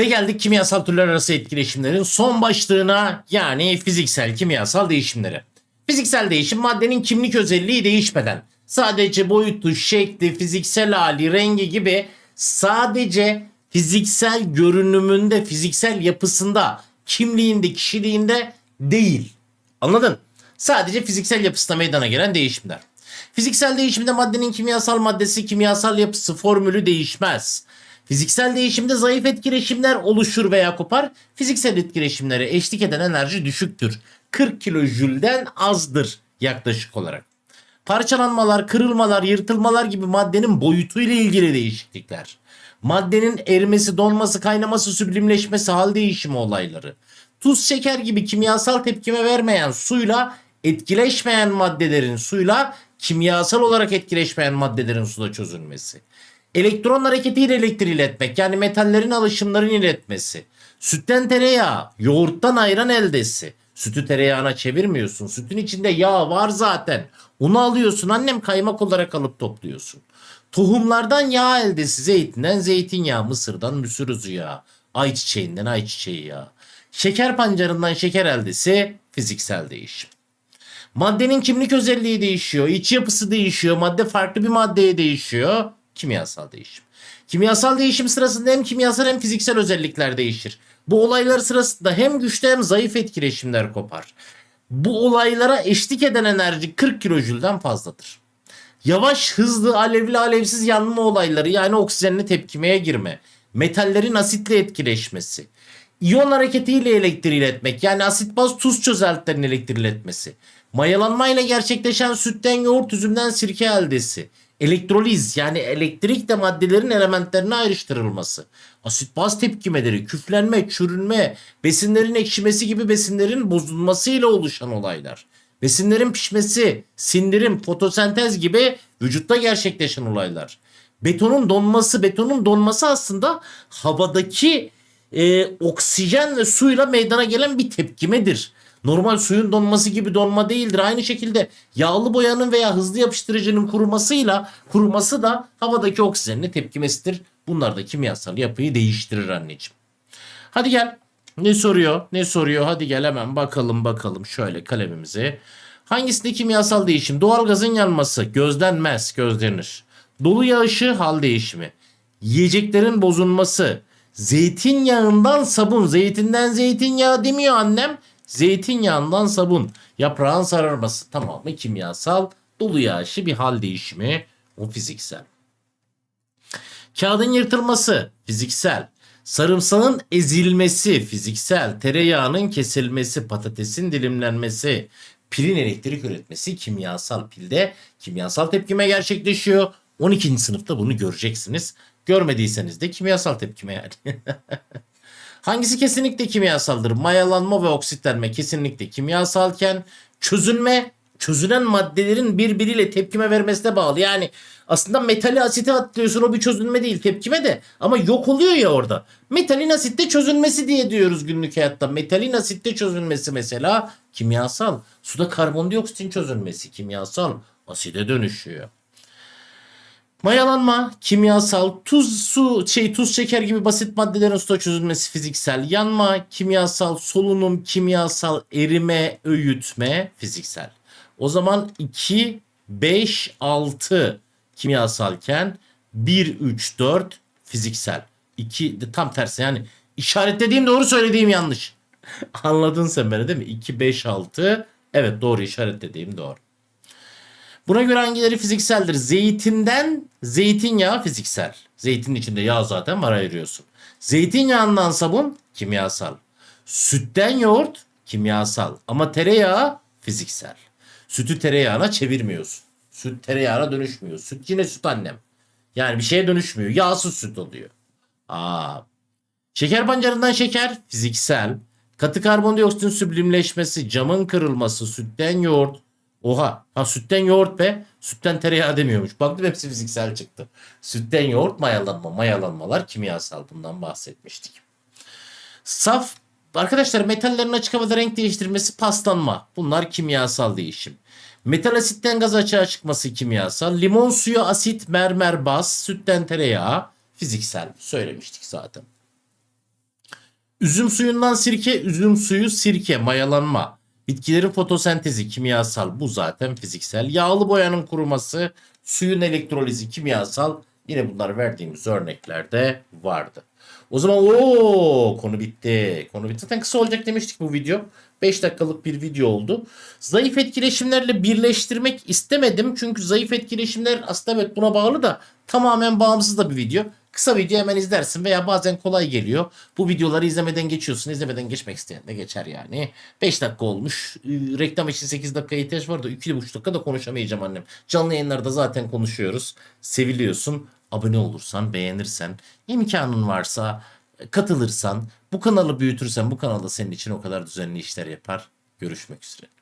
Ve geldik kimyasal türler arası etkileşimlerin son başlığına yani fiziksel kimyasal değişimlere. Fiziksel değişim maddenin kimlik özelliği değişmeden sadece boyutu, şekli, fiziksel hali, rengi gibi sadece fiziksel görünümünde, fiziksel yapısında, kimliğinde, kişiliğinde değil. Anladın? Sadece fiziksel yapısında meydana gelen değişimler. Fiziksel değişimde maddenin kimyasal maddesi, kimyasal yapısı, formülü değişmez. Fiziksel değişimde zayıf etkileşimler oluşur veya kopar. Fiziksel etkileşimlere eşlik eden enerji düşüktür. 40 kilojülden azdır yaklaşık olarak. Parçalanmalar, kırılmalar, yırtılmalar gibi maddenin boyutuyla ilgili değişiklikler. Maddenin erimesi, donması, kaynaması, süblimleşmesi, hal değişimi olayları. Tuz, şeker gibi kimyasal tepkime vermeyen suyla etkileşmeyen maddelerin suyla kimyasal olarak etkileşmeyen maddelerin suda çözülmesi. Elektron hareketiyle elektriği iletmek yani metallerin alışımların iletmesi. Sütten tereyağı, yoğurttan ayran eldesi. Sütü tereyağına çevirmiyorsun. Sütün içinde yağ var zaten. Onu alıyorsun annem kaymak olarak alıp topluyorsun. Tohumlardan yağ eldesi, zeytinden zeytinyağı, mısırdan mısır özü yağı, ayçiçeğinden ayçiçeği yağı. Şeker pancarından şeker eldesi fiziksel değişim. Maddenin kimlik özelliği değişiyor, iç yapısı değişiyor, madde farklı bir maddeye değişiyor. Kimyasal değişim. Kimyasal değişim sırasında hem kimyasal hem fiziksel özellikler değişir. Bu olaylar sırasında hem güçlü hem zayıf etkileşimler kopar. Bu olaylara eşlik eden enerji 40 kilojülden fazladır. Yavaş, hızlı, alevli, alevsiz yanma olayları yani oksijenle tepkimeye girme, metallerin asitle etkileşmesi, iyon hareketiyle elektrik iletmek yani asit baz tuz çözeltilerin elektrik iletmesi, mayalanmayla gerçekleşen sütten yoğurt üzümden sirke eldesi, elektroliz yani elektrikle maddelerin elementlerine ayrıştırılması, asit baz tepkimeleri, küflenme, çürünme, besinlerin ekşimesi gibi besinlerin bozulmasıyla oluşan olaylar. Besinlerin pişmesi, sindirim, fotosentez gibi vücutta gerçekleşen olaylar. Betonun donması, betonun donması aslında havadaki e, oksijen ve suyla meydana gelen bir tepkimedir. Normal suyun donması gibi donma değildir. Aynı şekilde yağlı boyanın veya hızlı yapıştırıcının kurumasıyla kuruması da havadaki oksijenle tepkimesidir. Bunlar da kimyasal yapıyı değiştirir anneciğim. Hadi gel. Ne soruyor? Ne soruyor? Hadi gel hemen bakalım bakalım şöyle kalemimize. Hangisinde kimyasal değişim? Doğalgazın yanması gözlenmez, gözlenir. Dolu yağışı hal değişimi. Yiyeceklerin bozulması. Zeytinyağından sabun. Zeytinden zeytinyağı demiyor annem. Zeytinyağından sabun. Yaprağın sararması. Tamamı kimyasal. Dolu yağışı bir hal değişimi. O fiziksel. Kağıdın yırtılması fiziksel. Sarımsağın ezilmesi fiziksel. Tereyağının kesilmesi, patatesin dilimlenmesi, pilin elektrik üretmesi kimyasal pilde kimyasal tepkime gerçekleşiyor. 12. sınıfta bunu göreceksiniz. Görmediyseniz de kimyasal tepkime yani. Hangisi kesinlikle kimyasaldır? Mayalanma ve oksitlenme kesinlikle kimyasalken çözünme çözünen maddelerin birbiriyle tepkime vermesine bağlı. Yani aslında metali asite atlıyorsun o bir çözünme değil tepkime de ama yok oluyor ya orada. Metalin asitte çözünmesi diye diyoruz günlük hayatta. Metalin asitte çözünmesi mesela kimyasal. Suda karbondioksitin çözünmesi kimyasal. Aside dönüşüyor. Mayalanma kimyasal, tuz, su, şey tuz, şeker gibi basit maddelerin suda çözülmesi fiziksel. Yanma kimyasal, solunum kimyasal, erime, öğütme fiziksel. O zaman 2, 5, 6 kimyasalken 1, 3, 4 fiziksel. 2 de tam tersi yani işaretlediğim doğru söylediğim yanlış. Anladın sen beni değil mi? 2, 5, 6 evet doğru işaretlediğim doğru. Buna göre hangileri fizikseldir? Zeytinden zeytinyağı fiziksel. Zeytinin içinde yağ zaten var ayırıyorsun. Zeytinyağından sabun kimyasal. Sütten yoğurt kimyasal. Ama tereyağı fiziksel. Sütü tereyağına çevirmiyorsun. Süt tereyağına dönüşmüyor. Süt yine süt annem. Yani bir şeye dönüşmüyor. Yağsız süt oluyor. Aa. Şeker pancarından şeker fiziksel. Katı karbondioksitin süblimleşmesi, camın kırılması, sütten yoğurt. Oha. Ha sütten yoğurt be. Sütten tereyağı demiyormuş. Baktım hepsi fiziksel çıktı. Sütten yoğurt mayalanma. Mayalanmalar kimyasal. Bundan bahsetmiştik. Saf Arkadaşlar metallerin açık havada renk değiştirmesi paslanma. Bunlar kimyasal değişim. Metal asitten gaz açığa çıkması kimyasal. Limon suyu asit, mermer, baz, sütten tereyağı fiziksel. Söylemiştik zaten. Üzüm suyundan sirke, üzüm suyu sirke, mayalanma. Bitkilerin fotosentezi kimyasal bu zaten fiziksel. Yağlı boyanın kuruması, suyun elektrolizi kimyasal. Yine bunlar verdiğimiz örneklerde vardı. O zaman o konu bitti. Konu bitti. Zaten kısa olacak demiştik bu video. 5 dakikalık bir video oldu. Zayıf etkileşimlerle birleştirmek istemedim. Çünkü zayıf etkileşimler aslında evet buna bağlı da tamamen bağımsız da bir video. Kısa video hemen izlersin veya bazen kolay geliyor. Bu videoları izlemeden geçiyorsun. İzlemeden geçmek isteyen de geçer yani. 5 dakika olmuş. Ee, Reklam için 8 dakika ihtiyaç var da 2,5 dakika da konuşamayacağım annem. Canlı yayınlarda zaten konuşuyoruz. Seviliyorsun. Abone olursan, beğenirsen, imkanın varsa katılırsan, bu kanalı büyütürsen bu kanalda senin için o kadar düzenli işler yapar. Görüşmek üzere.